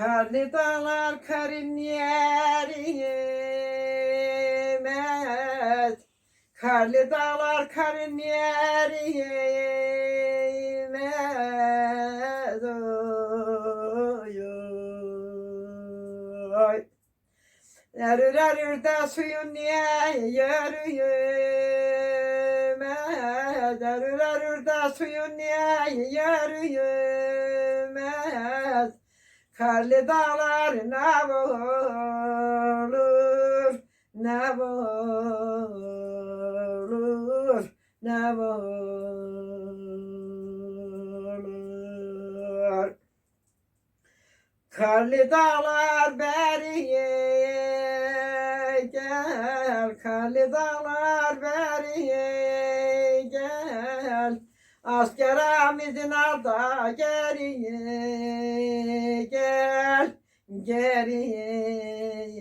Karlı dağlar karın yerimez. Karlı dağlar karın yerimez. Oy, oy. Yarır da suyun niye yürüyemez Yarır yarır da suyun niye yürüyemez Karlı dağlar ne olur Ne olur Ne olur Karlı dağlar beriye gel, karlı dağlar beriye. Askerimizin arda geriye gel, geriye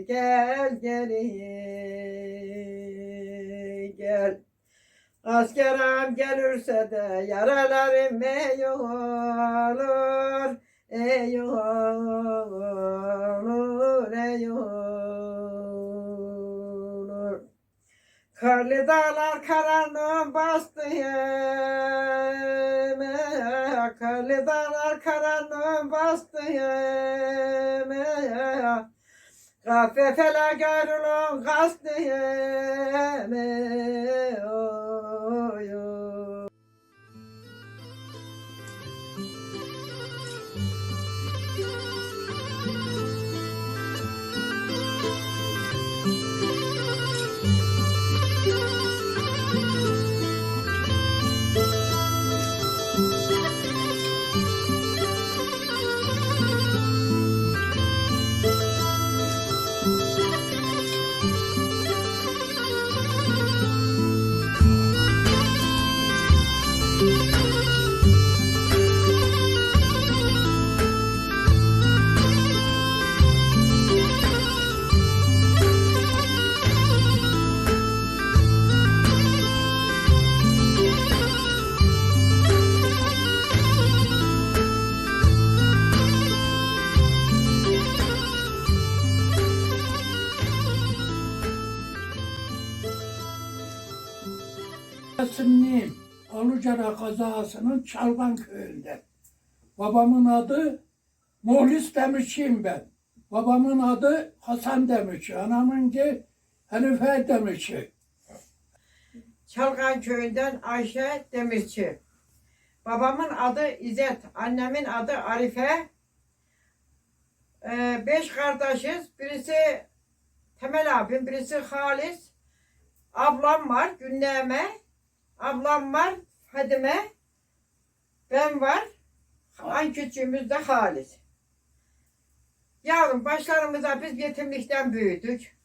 gel, geriye gel. Askerim gelirse de yaralarım iyi olur. Ey olur, ey olur. Karlı dağlar karanlığın bastı yeme. Karlı dağlar karanlığın bastı yeme. Kahve fele gayrılın kastı yeme. Oy, oy. Yasinliyim. Alucara kazasının Çalgan köyünde. Babamın adı Muhlis Demirçiyim ben. Babamın adı Hasan Demirçi. Anamın ki Hanife Demirçi. Çalgan köyünden Ayşe Demirci. Babamın adı İzzet, annemin adı Arife. Ee, beş kardeşiz. Birisi Temel abim, birisi Halis. Ablam var, Günneme. Ablam var, Fadime. Ben var. En küçüğümüz de Halis. Yavrum başlarımıza biz yetimlikten büyüdük.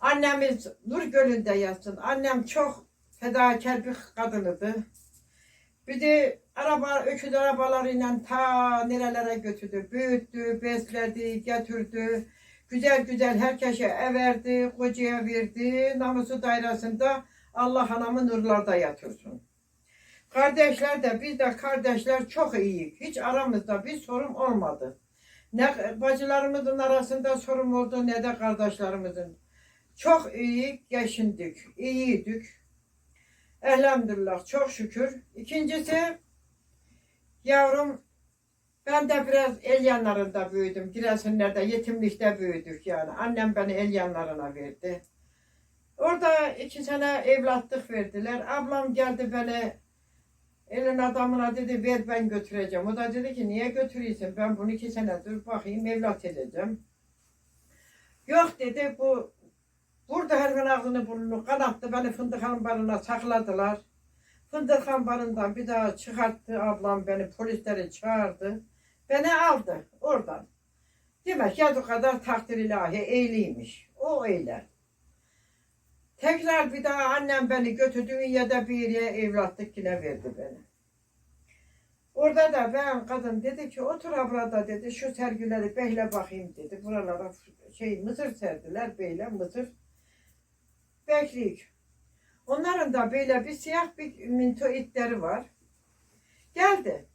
Annemiz Nur Gölü'nde yatsın. Annem çok fedakar bir kadınıydı. Bizi araba, öküz arabalarıyla ta nerelere götürdü. Büyüttü, besledi, getirdi. Güzel güzel herkese ev verdi, kocaya verdi. Namusu dairesinde Allah anamı nurlarda yatırsın. Kardeşler de biz de kardeşler çok iyi. Hiç aramızda bir sorun olmadı. Ne bacılarımızın arasında sorun oldu ne de kardeşlerimizin. Çok iyi geçindik, iyiydik. Elhamdülillah çok şükür. İkincisi yavrum ben de biraz el yanlarında büyüdüm. Giresunlar'da yetimlikte büyüdük yani. Annem beni el yanlarına verdi. Orada iki sene evlatlık verdiler. Ablam geldi beni elin adamına dedi ver ben götüreceğim. O da dedi ki niye götürüyorsun? Ben bunu iki senedir bakayım evlat edeceğim. Yok dedi bu burada her gün ağzını burnunu kanattı. Beni fındık ambarına sakladılar. Fındık ambarından bir daha çıkarttı ablam beni polisleri çağırdı. Beni aldı oradan. Demek ya bu kadar takdir ilahi eyliymiş. O eyler. Tekrar bir daha annem beni götürdü ya da bir yere evlatlık yine verdi beni. Orada da ben kadın dedi ki otur burada dedi şu sergileri behle bakayım dedi. Buralara şey mısır serdiler beyle mısır. Bekleyik. Onların da böyle bir siyah bir minto itleri var. Geldi.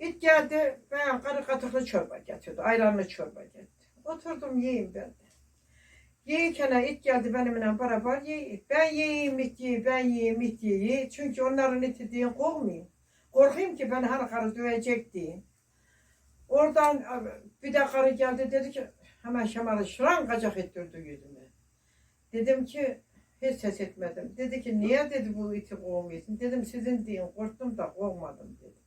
İt geldi, ben karı katıklı çorba getirdi, ayranlı çorba getirdi. Oturdum yiyeyim ben de. Yiyirken it geldi benimle beraber yiyeyim. Ben yiyeyim it yiyeyim, ben yiyeyim it yiyeyim. Çünkü onların iti diye korkmayayım. Korkayım ki beni her karı dövecek diye. Oradan bir de karı geldi dedi ki hemen şamarı şıran kacak ettirdi yüzüme. Dedim ki hiç ses etmedim. Dedi ki niye dedi bu iti kovmuyorsun? Dedim sizin deyin korktum da kovmadım dedi.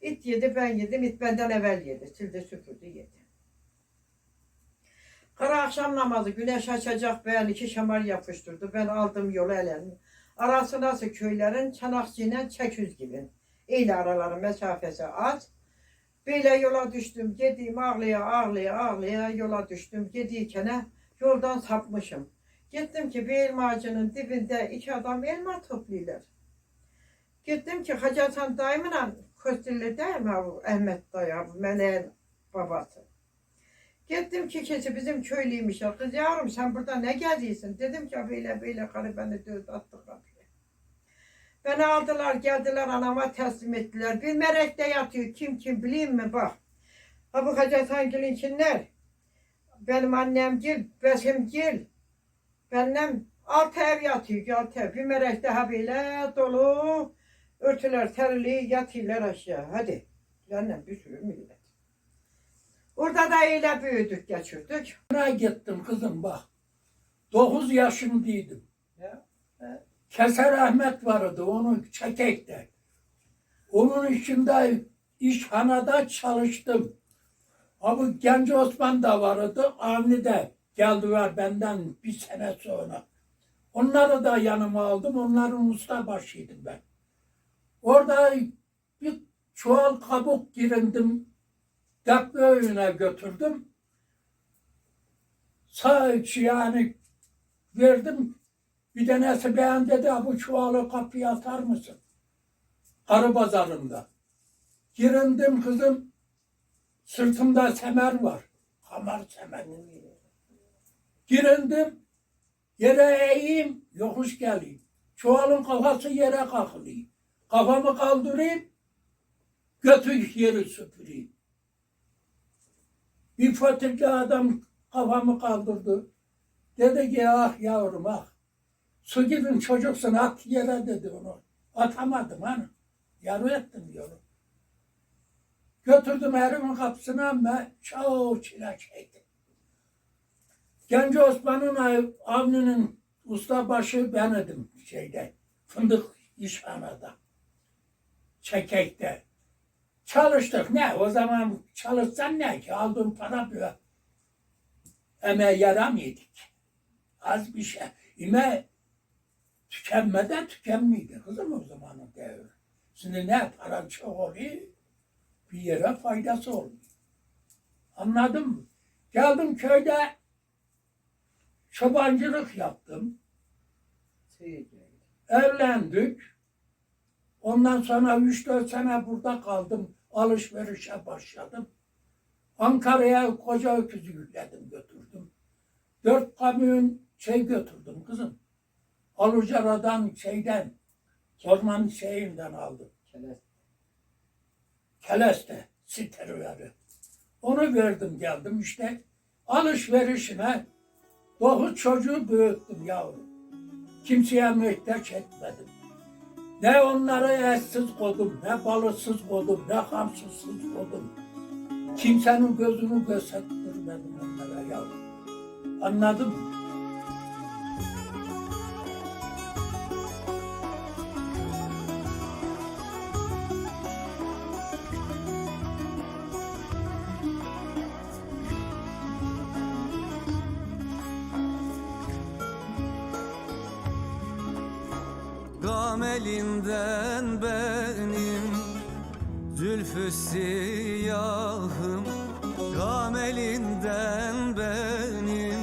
İt yedi ben yedim. it benden evvel yedi. Sildi süpürdü yedi. Kara akşam namazı güneş açacak ben iki şamar yapıştırdı. Ben aldım yolu eleni. Arası nasıl köylerin çanakçıyla çeküz gibi. İyle araları mesafesi az. Böyle yola düştüm. Gediğim ağlaya ağlaya ağlaya yola düştüm. Gediyken yoldan sapmışım. Gittim ki bir elma ağacının dibinde iki adam elma topluyorlar. Gittim ki Hacı Hasan dayımla Kostilli değil mi Ahmet dayı Meleğin babası. Gittim ki kesi bizim köylüymüş. Kız yavrum sen burada ne geziyorsun? Dedim ki böyle böyle karı beni dövdü attı kapıya. Beni aldılar geldiler anama teslim ettiler. Bir merekte yatıyor kim kim bileyim mi bak. Ha bu Hacı kimler? Benim annem Gül, Besim Gül. Benim altı ev yatıyor, altı ev. Bir merekte ha böyle dolu. Örtüler terli yatıyorlar aşağı. Hadi. Annem bir sürü millet. Orada da öyle büyüdük, geçirdik. Buna gittim kızım bak. 9 yaşındaydım. Ya. Keser Ahmet vardı onun çekekte. Onun içinde işhanada çalıştım. Abi Genç Osman da vardı. Avni de geldiler benden bir sene sonra. Onları da yanıma aldım. Onların usta başıydım ben. Orada bir çuval kabuk girindim. Daklı önüne götürdüm. Sağ içi yani verdim. Bir tanesi beğen dedi "Ha, bu çuvalı kapıya atar mısın? Karı pazarında. Girindim kızım. Sırtımda semer var. Kamar semer. Girindim. Yere eğeyim. Yokuş geleyim. Çuvalın kafası yere kalkılıyor. Kafamı kaldırayım. Götü yeri süpüreyim. Bir fotikli adam kafamı kaldırdı. Dedi ki ah yavrum ah. Su gidin çocuksun at yere dedi onu. Atamadım hani. Yarı ettim yolu. Götürdüm erimin kapısına ama çok çile çektim. Genç Osman'ın av- avninin ustabaşı ben idim şeyde. Fındık işhanada. Çekekte. Çalıştık ne? O zaman çalışsan ne ki? Aldığım para böyle. Emeğe yaramıyorduk. Az bir şey. İme tükenmeden tükenmiydi kızım o zamanın devri. Şimdi ne para çok oluyor, bir yere faydası olmuyor. Anladın mı? Geldim köyde çobancılık yaptım. Evlendik. Ondan sonra 3-4 sene burada kaldım. Alışverişe başladım. Ankara'ya koca öküzü yükledim götürdüm. Dört kamyon şey götürdüm kızım. Alucara'dan şeyden, orman şeyinden aldım. keles. Keleste, siterleri. Onu verdim geldim işte. Alışverişine dokuz çocuğu büyüttüm yavrum. Kimseye mühtaç etmedim. Ne onları etsiz koydum, ne balıksız koydum, ne kamsızsız koydum. Kimsenin gözünü göstermedim onlara yavrum. Anladın mı? Gam elinden benim Zülfü siyahım. Gam elinden benim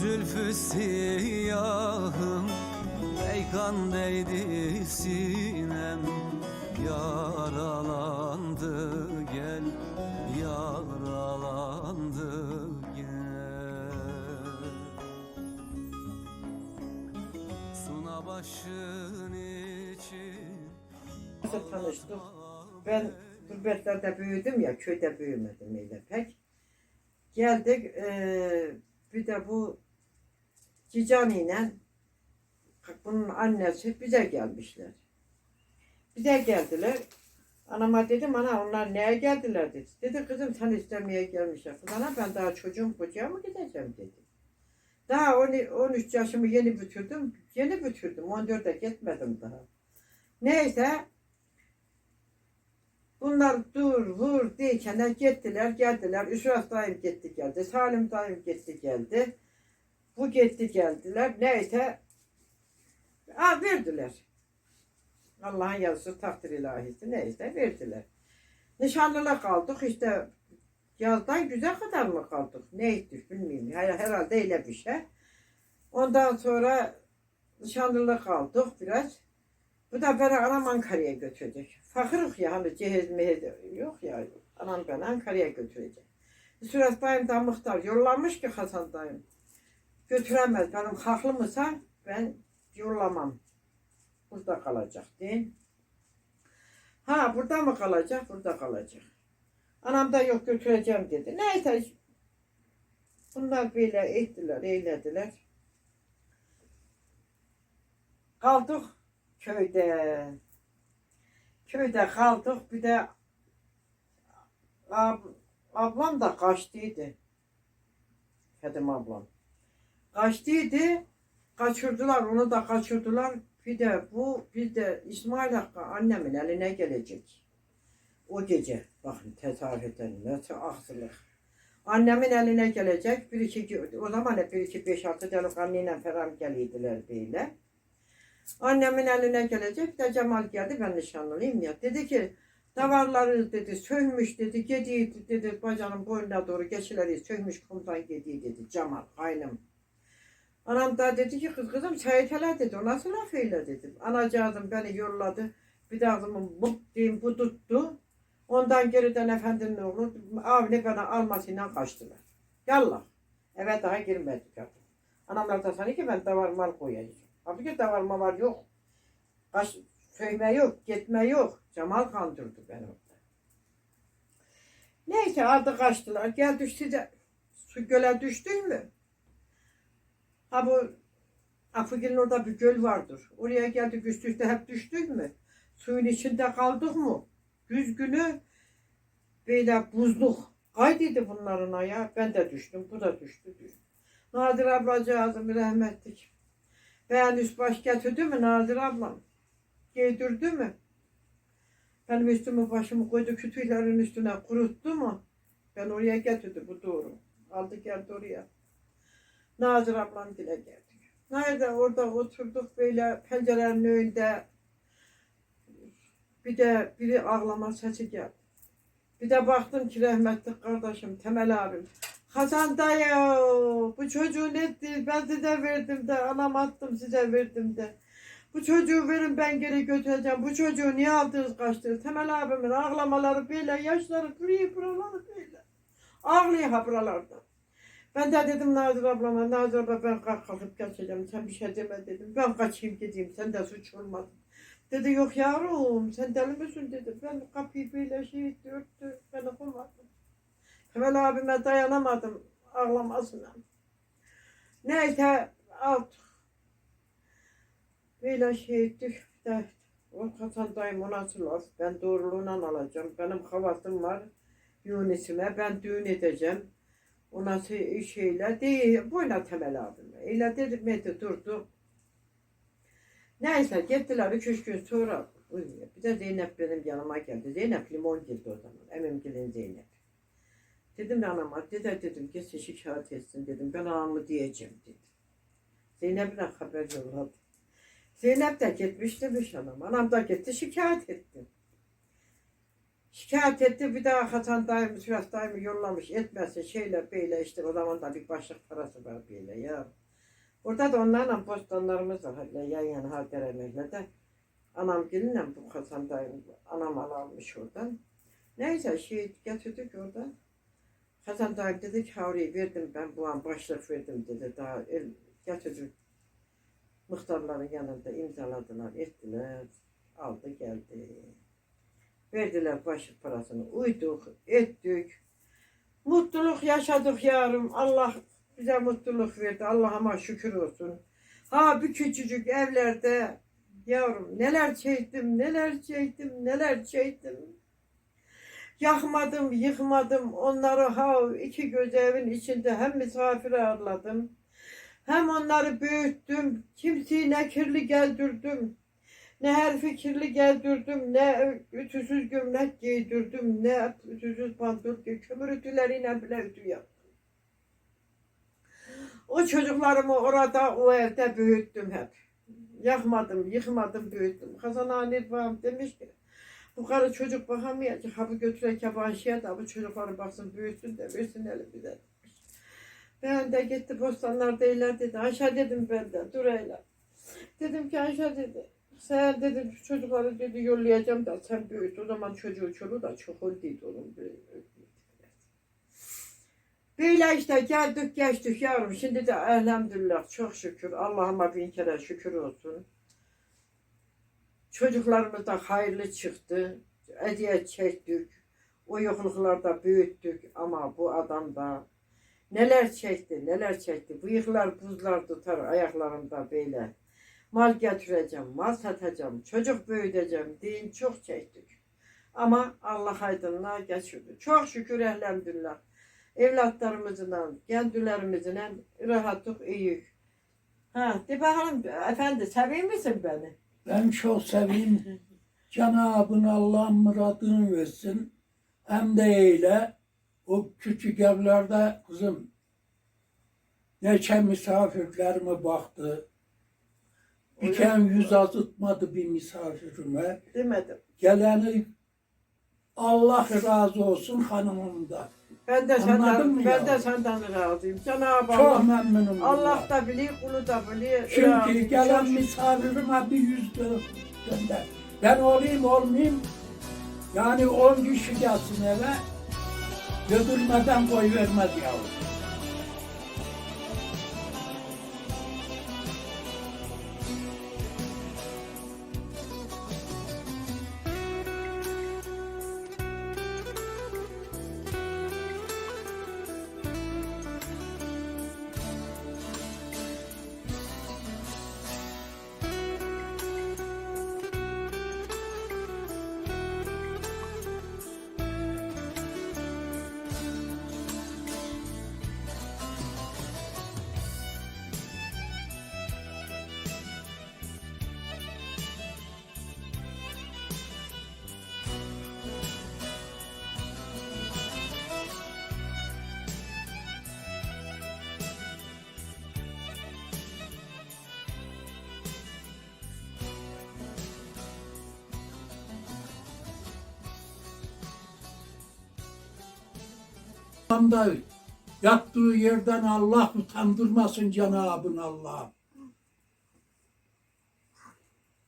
Zülfü siyahım. Ey kan değdi tanıştık? Ben Gurbetlerde büyüdüm ya, köyde büyümedim öyle pek. Geldik, eee, bir de bu Cican ile bunun annesi bize gelmişler. Bize geldiler. Anama dedim, ana onlar neye geldiler dedi. Dedi kızım sen istemeye gelmişler. Ana ben daha çocuğum kocaya mı gideceğim dedi. Daha 10 13 yaşımı yeni bitirdim. Yeni bitirdim. 14'e gitmedim daha. Neyse Bunlar dur vur deyken gittiler geldiler. Üsrat dayım gitti geldi. Salim dayım gitti geldi. Bu gitti geldiler. Neyse Aa, verdiler. Allah'ın yazısı takdir ilahisi neyse verdiler. Nişanlıla kaldık işte yazdan güzel kadar mı kaldık? Neydi bilmiyorum. Her, herhalde öyle bir şey. Ondan sonra nişanlıla kaldık biraz. Bu da beni anam Ankara'ya götürdük. Fakırık ya hani cehiz mehiz yok ya. Anam beni Ankara'ya götürecek. Sürat dayım da muhtar yollamış ki Hasan dayım. Götüremez. Benim haklımsa ben yollamam. Burada kalacak değil. Ha burada mı kalacak? Burada kalacak. Anam da yok götüreceğim dedi. Neyse. Bunlar böyle ettiler, eylediler. Kaldık köyde. Köyde kaldık. Bir de ab, ablam da kaçtıydı. Kedim ablam. Kaçtıydı. Kaçırdılar. Onu da kaçırdılar. Bir de bu bir de İsmail Hakkı annemin eline gelecek. O gece. Bakın tesadüfen nasıl aksılık. Annemin eline gelecek. Bir iki, o zaman hep bir iki beş altı delikanlıyla falan geliydiler böyle. Annemin eline gelecek de Cemal geldi ben nişanlıyım ya. Dedi ki davarları dedi sövmüş dedi gediği dedi bacanın boynuna doğru geçileri sövmüş komutan gediği dedi Cemal kaynım. Anam da dedi ki kız kızım çayetele dedi o nasıl laf öyle dedim. Anacığım beni yolladı bir de ağzımın bu diyeyim bu tuttu. Ondan geriden efendinin oğlu avni bana almasıyla kaçtılar. Yallah. Eve daha girmedik artık. Anamlar da sanıyor ki ben davar mal koyacağım. Halbuki davarma var yok. Kaç, sövme yok, gitme yok. Cemal kandırdı beni orada. Neyse adı kaçtılar. Gel düştü de su göle düştün mü? Ha bu Afıgil'in orada bir göl vardır. Oraya geldik üst üste hep düştük mü? Suyun içinde kaldık mı? Güz günü böyle buzluk. Kaydıydı bunların ayağı. Ben de düştüm. Bu da düştü. düştü. Nadir ablacığım rahmetlik. Ben üst baş getirdi mi Nadir ablam? Giydirdi mi? Benim üstümü başımı koydu kütüğlerin üstüne kuruttu mu? Ben oraya getirdi bu doğru. Aldı geldi oraya. Nazır ablam dile geldik. Nerede orada oturduk böyle pencerenin önünde. Bir de biri ağlama sesi geldi. Bir de baktım ki rahmetli kardeşim Temel abim. Hasan dayı bu çocuğu ne değil ben size verdim de anam attım size verdim de. Bu çocuğu verin ben geri götüreceğim. Bu çocuğu niye aldınız kaçtınız? Temel abimin ağlamaları böyle yaşları kırıyor buraları böyle. Ağlıyor ha buralarda. Ben de dedim Nazır ablama, Nazır abla ben kalk kalkıp geçeceğim. Sen bir şey deme dedim. Ben kaçayım gideyim. Sen de suç olmadın. Dedi yok yavrum sen deli misin dedi. Ben kapıyı böyle şey örttü. Beni koymadım. Temel abime dayanamadım ağlamasına. Neyse aldık. Böyle şey ettik de o kasandayım o nasıl olsun ben doğruluğuna alacağım. Benim havasım var Yunus'ime ben düğün edeceğim. O nasıl şeyler değil. Boyuna temel abime. Öyle dedim de durdu. Neyse gittiler üç üç gün sonra. Bir de Zeynep benim yanıma geldi. Zeynep limon girdi o zaman. Emimgilin Zeynep. Dedim anama, dede dedim gitsin şikayet etsin dedim. Ben anamı diyeceğim dedi. Zeynep'e haber yolladı. Zeynep de gitmiş demiş anam. Anam da gitti şikayet etti. Şikayet etti bir daha Hasan dayım, Sürat dayımı yollamış etmezse şeyle böyle işte o zaman da bir başlık parası var böyle ya. Orada da onlarla postanlarımız var hala yan yana Hacer Emek'le de. Anam gelinle bu Hasan dayım anam almış oradan. Neyse şey getirdik oradan. Hasan dayım dedi ki havriyi verdim ben bu an başlık verdim dedi. Daha el getirdim. Muhtarların yanında imzaladılar, ettiler. Aldı geldi. Verdiler başlık parasını. Uyduk, ettik. Mutluluk yaşadık yarım. Allah bize mutluluk verdi. Allah'ıma şükür olsun. Ha bir küçücük evlerde yavrum neler çektim, neler çektim, neler çektim. Yakmadım, yıkmadım. Onları ha iki göz evin içinde hem misafir ağırladım. Hem onları büyüttüm. Kimseyi ne kirli geldirdim. Ne her fikirli geldirdim. Ne ütüsüz gömlek giydirdim. Ne ütüsüz pantol giy- Kömür ütüleriyle bile ütü yaptım. O çocuklarımı orada o evde büyüttüm hep. Yakmadım, yıkmadım, büyüttüm. Hasan babam demiş ki bu karı çocuk bakamayacak. Ha bu götürek yabancıya da bu çocukları baksın büyütsün de elimize demiş. Ben de gitti postanlarda iler dedi. Ayşe dedim ben de dur eyle. Dedim ki Ayşe dedi. Sen dedim şu çocukları dedi yollayacağım da sen büyüt. O zaman çocuğu çoluğu da çok olduydu onun. Böyle işte geldik geçtik yavrum. Şimdi de elhamdülillah çok şükür. Allah'ıma bin kere şükür olsun. Çocuklarımız da hayırlı çıktı. Eziyet çektik. O yokluklarda büyüttük ama bu adam da neler çekti, neler çekti. Bıyıklar buzlar tutar ayaklarımda böyle. Mal getireceğim, mal satacağım, çocuk büyüteceğim deyin çok çektik. Ama Allah aydınlığa geçirdi. Çok şükür elhamdülillah. Evlatlarımızla, kendilerimizle rahatlık iyi. Ha, de bakalım efendi seviyor misin beni? Ben çok seveyim. Cenab-ı Allah muradını versin. Hem de eyle. O küçük evlerde kızım neçe misafirlerime baktı. Kere yüz azıtmadı bir misafirime. Demedim. Geleni Allah razı olsun hanımımdan. Ben de Anladın senden, mı ben ya? de senden razıyım. Cenab-ı Çok Allah. memnunum. Allah bundan. da biliyor, kulu da biliyor. Çünkü razıyım. gelen misafirime bir yüz gö- gönder. Ben olayım olmayayım. Yani on kişi gelsin eve. Götürmeden koy vermez yavrum. Anda yattığı yerden Allah utandırmasın Cenab-ı Allah.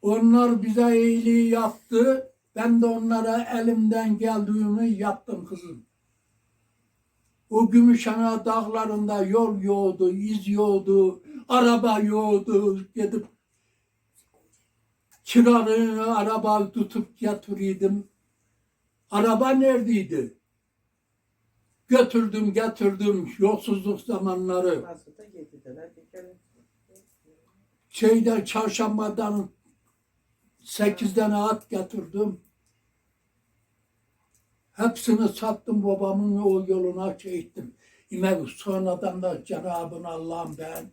Onlar bize iyiliği yaptı. Ben de onlara elimden geldiğini yaptım kızım. O Gümüşhane dağlarında yol yoğdu, iz yoğdu, araba yoğdu. Gidip çırağı araba tutup getiriydim. Araba neredeydi? Götürdüm getirdim yolsuzluk zamanları. Şeyde çarşambadan sekiz tane at getirdim. Hepsini sattım babamın o yoluna çektim. İmek sonradan da Cenab-ı Allah'ım ben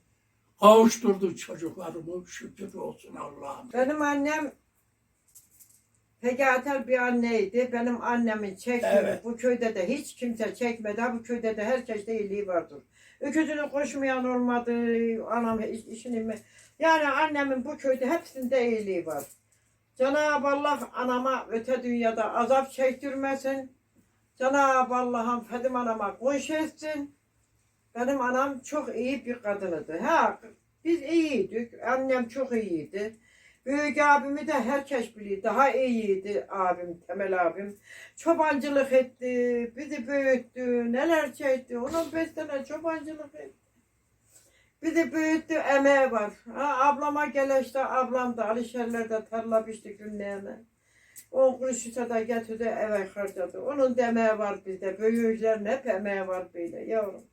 kavuşturdu çocuklarımı şükür olsun Allah'ım. Benim annem Pegatel bir anneydi. Benim annemin çektiği Evet. bu köyde de hiç kimse çekmedi. Bu köyde de herkeste iyiliği vardır. Öküzünü koşmayan olmadı. Anam iş- işini mi? Yani annemin bu köyde hepsinde iyiliği var. Cenab-ı Allah anama öte dünyada azap çektirmesin. Cenab-ı Allah'ım Fedim anama koş etsin. Benim anam çok iyi bir kadınıydı. Ha, biz iyiydik. Annem çok iyiydi. Büyük abimi de herkes biliyor. Daha iyiydi abim, Temel abim. Çobancılık etti, bizi büyüttü, neler çekti. Onun beş sene çobancılık etti. Bizi büyüttü, emeği var. Ha, ablama gele işte, ablam da Alişerler'de tarla biçti günlerine. On kuruşu da getirdi eve harcadı. Onun da var bizde. Büyüklerin hep emeği var böyle yavrum.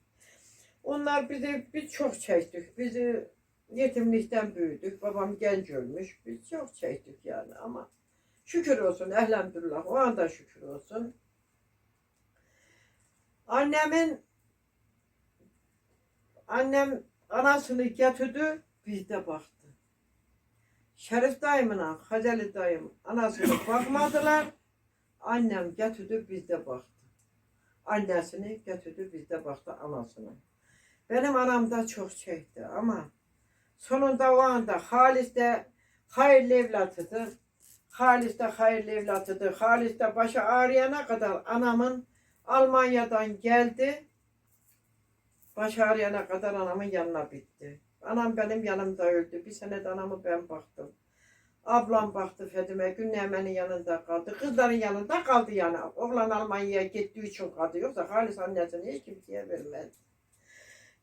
Onlar bizi biz çok çektik. Bizi yetimlikten büyüdük. Babam genç ölmüş. Biz çok çektik yani ama şükür olsun elhamdülillah. O anda şükür olsun. Annemin annem anasını getirdi bizde baktı. Şerif dayımla Haceli dayım anasını bakmadılar. Annem getirdi bizde baktı. Annesini getirdi bizde baktı anasını. Benim anam da çok çekti ama sonunda o anda Halis de hayırlı evlatıdır. Halis de hayırlı evlatıdır. Halis de başı ağrıyana kadar anamın Almanya'dan geldi. Başı ağrıyana kadar anamın yanına bitti. Anam benim yanımda öldü. Bir sene de anamı ben baktım. Ablam baktı Fedime. Günlemenin yanında kaldı. Kızların yanında kaldı yani. Oğlan Almanya'ya gittiği için kaldı. Yoksa Halis annesini hiç kimseye vermez.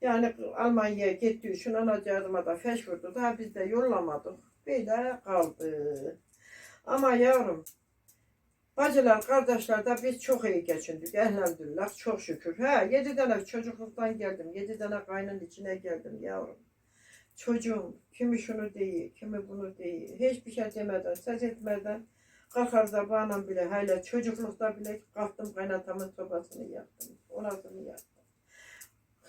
Yani Almanya'ya gittiği için anacığıma da feş vurdu. Daha biz de yollamadık. Böyle kaldı. Ama yavrum Bacılar, kardeşler de biz çok iyi geçindik. Elhamdülillah, çok şükür. He, yedi tane çocukluktan geldim. Yedi tane kaynın içine geldim yavrum. Çocuğum, kimi şunu değil, kimi bunu değil. Hiçbir şey demeden, ses etmeden kalkar zamanla bile, hala çocuklukta bile kalktım kaynatamın sobasını yaktım. Orasını yaktım.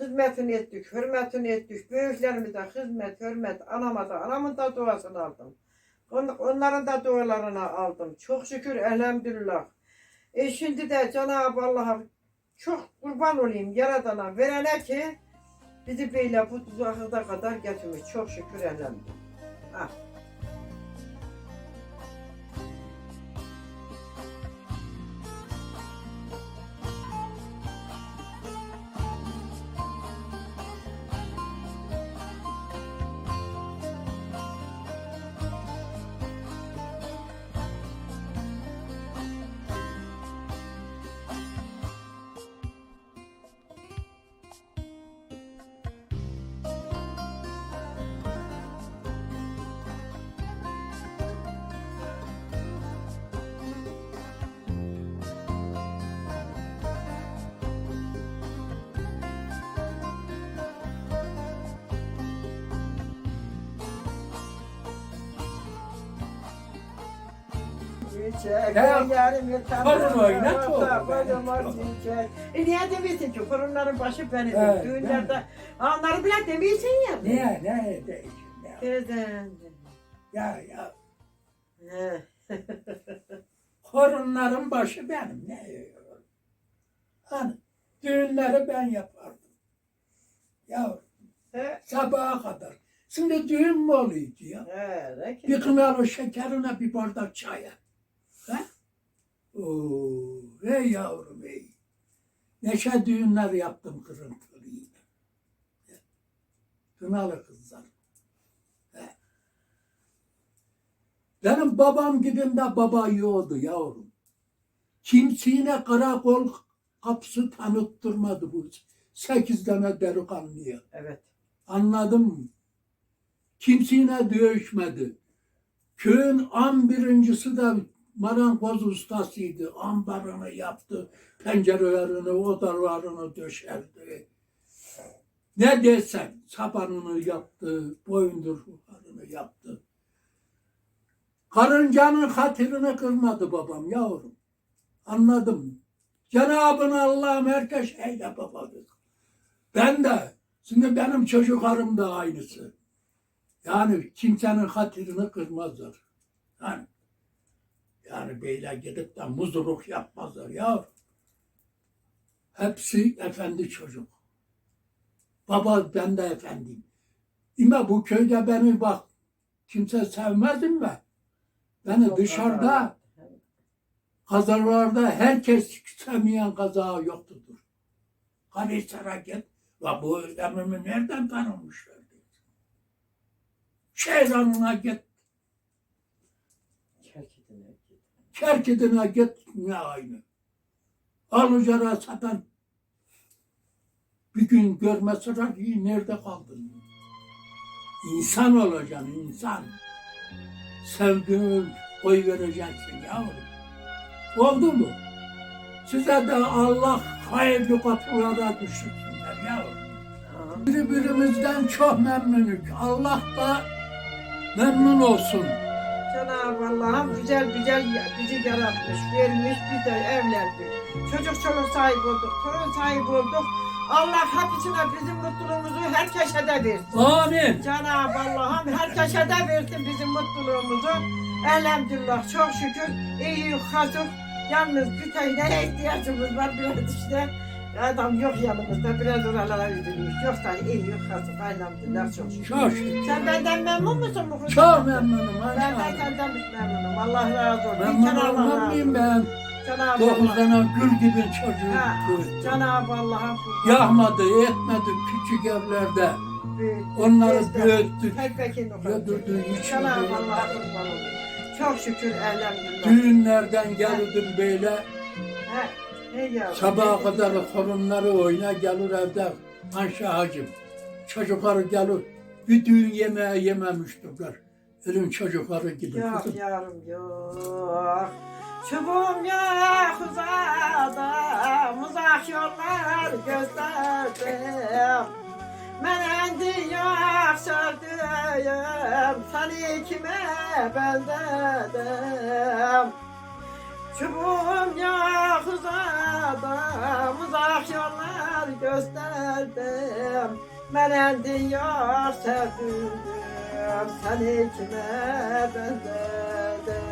Hizmetini ettik, hürmetini ettik. Büyüklerimize hizmet, hürmet, anama da, anamın da duasını aldım. On- Onların da dualarını aldım. Çok şükür elhamdülillah. E şimdi de Cenab-ı Allah'a çok kurban olayım Yaradan'a verene ki bizi böyle bu tuzaklıda kadar getirmiş. Çok şükür elhamdülillah. Ha. Çiçek, Ya, yarım yırtan. torun oynat oğlum, Kocaman benim çiçek. E niye demiyorsun ki? Torunların başı benim. Evet, Düğünlerde. Onları bile demiyorsun ya. Ne ne değişim ya. Ya. Torunların başı benim. Ne Hani düğünleri ben yapardım. Ya He. sabaha kadar. Şimdi düğün mü oluyor ya? He. Bir kınalı şekerine bir bardak çaya. Oo, ey yavrum ey. Neşe düğünler yaptım kırıntılı yine. Kınalı kızlar. He. Benim babam gibi de baba yoktu yavrum. Kimsine karakol kapısı tanıttırmadı bu sekiz tane delikanlıya. Evet. Anladın mı? Kimseyle dövüşmedi. Köyün an birincisi de marangoz ustasıydı. Ambarını yaptı, pencerelerini, odalarını döşerdi. Ne desen sabanını yaptı, boyundurlarını yaptı. Karıncanın hatırını kırmadı babam yavrum. Anladım. Cenab-ı Allah'ım herkes eyle babadır. Ben de, şimdi benim çocuklarım da aynısı. Yani kimsenin hatırını kırmazlar. Yani, yani böyle gidip de muzuruk yapmazlar ya. Hepsi efendi çocuk. Baba ben de efendiyim. İma bu köyde beni bak kimse sevmez mi? Beni Çok dışarıda kazalarda herkes sevmeyen kaza yoktur. Karahisar'a git. La bu özlemimi nereden tanımışlar? Şehranına git. Git. Kerkidine git ne aynı. Alıcara satan bir gün görmeseler ki nerede kaldın? İnsan olacaksın insan. Sevgi oy vereceksin yavrum. Oldu mu? Size de Allah hayırlı kapılara düşürsünler yavrum. Birbirimizden çok memnunuk. Allah da memnun olsun. Cenab-ı Allah'ım güzel güzel bizi yaratmış, vermiş, biz de evlendik. Çocuk çoluk sahip olduk, torun sahip olduk. Allah hepsine bizim mutluluğumuzu herkese de versin. Amin. Cenab-ı Allah'ım herkese de versin bizim mutluluğumuzu. Elhamdülillah çok şükür iyi hazır. Yalnız bir tane ihtiyacımız var biraz işte. Adam yok yanımızda biraz oralara üzülmüş. Yoksa iyi hazır elhamdülillah çok şükür. Çok şükür. Sen benden memnun musun bu kızdan? Çok memnunum. Ben de maşallah. senden memnunum. Allah razı olsun. Memnun Cenab-ı mıyım ben? Cenab-ı Dokuz Allah. tane gül gibi çocuğu büyüttüm. Cenab-ı Allah'a kurban. Yağmadı, etmedi küçük evlerde. Büyüttük, Onları büyüttük. Tek bekini Götürdü, içmedi. Cenab-ı Allah'a kurban. Çok şükür elhamdülillah. Düğünlerden gelirdim böyle. He, Sabaha kadar torunları oyna gelir evde. Ayşe hacım. Çocukları gelir. Bir düğün yemeği yememiştirler. Ölüm çocukları gibi Yok kızım. yavrum yok. Çubuğum yok uzada, uzak yollar gösterdim. Ben endi yok sevdiğim, seni kime benzedim. Çubuğum yok uzada uzak yollar gösterdim. Menen diyor sevdim seni kime benzedim.